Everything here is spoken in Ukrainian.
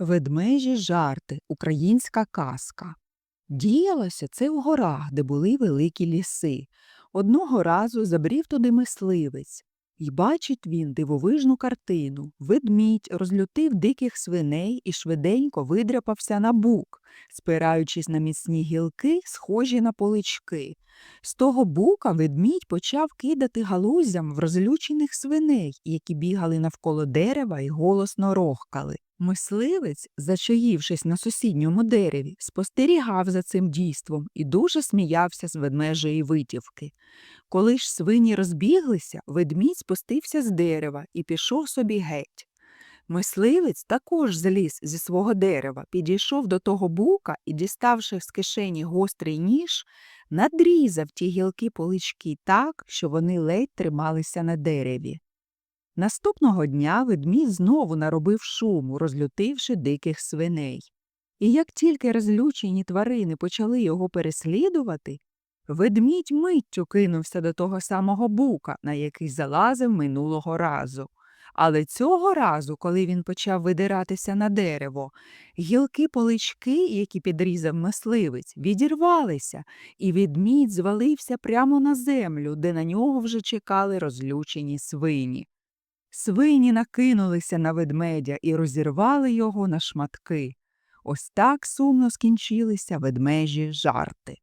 Ведмежі жарти, українська казка. Діялося це в горах, де були великі ліси. Одного разу забрів туди мисливець. І бачить він дивовижну картину. Ведмідь розлютив диких свиней і швиденько видряпався на бук, спираючись на міцні гілки, схожі на полички. З того бука ведмідь почав кидати галузям в розлючених свиней, які бігали навколо дерева і голосно рохкали. Мисливець, зачаївшись на сусідньому дереві, спостерігав за цим дійством і дуже сміявся з ведмежої витівки. Коли ж свині розбіглися, ведмідь спустився з дерева і пішов собі геть. Мисливець також зліз зі свого дерева, підійшов до того бука і, діставши з кишені гострий ніж, надрізав ті гілки полички так, що вони ледь трималися на дереві. Наступного дня ведмідь знову наробив шуму, розлютивши диких свиней. І як тільки розлючені тварини почали його переслідувати, ведмідь миттю кинувся до того самого бука, на який залазив минулого разу. Але цього разу, коли він почав видиратися на дерево, гілки полички, які підрізав мисливець, відірвалися, і ведмідь звалився прямо на землю, де на нього вже чекали розлючені свині. Свині накинулися на ведмедя і розірвали його на шматки. Ось так сумно скінчилися ведмежі жарти.